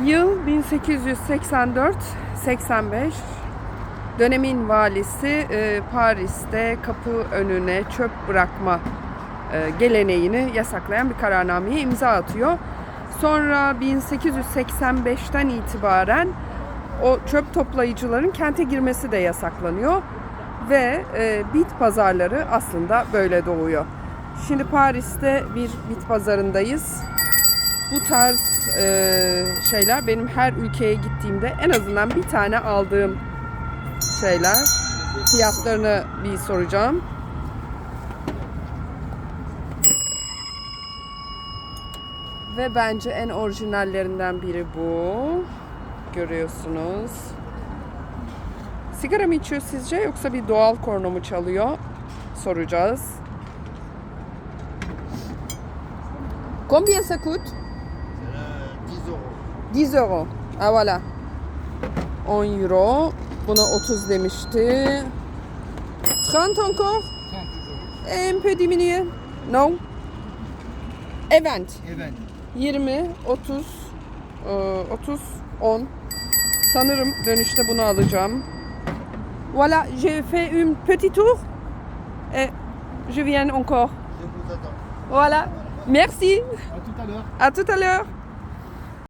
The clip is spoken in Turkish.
Yıl 1884-85. Dönemin valisi e, Paris'te kapı önüne çöp bırakma e, geleneğini yasaklayan bir kararnameye imza atıyor. Sonra 1885'ten itibaren o çöp toplayıcıların kente girmesi de yasaklanıyor ve e, bit pazarları aslında böyle doğuyor. Şimdi Paris'te bir bit pazarındayız. Bu tarz e, şeyler benim her ülkeye gittiğimde en azından bir tane aldığım şeyler. Fiyatlarını bir soracağım. Ve bence en orijinallerinden biri bu. Görüyorsunuz. Sigara mı içiyor sizce yoksa bir doğal korno mu çalıyor? Soracağız. Combien ça coûte? Euh, 10 euros. 10 euro. Ah voilà. 10 euro. Buna 30 demişti. 30 encore? Un peu diminué. No. Evet. Evet. 20, 30, e, 30, 10. Sanırım dönüşte bunu alacağım. Voilà, j'ai fait un petit tour. Et je viens encore. Je vous attends. Voilà. Merci. À tout à l'heure. À tout à l'heure.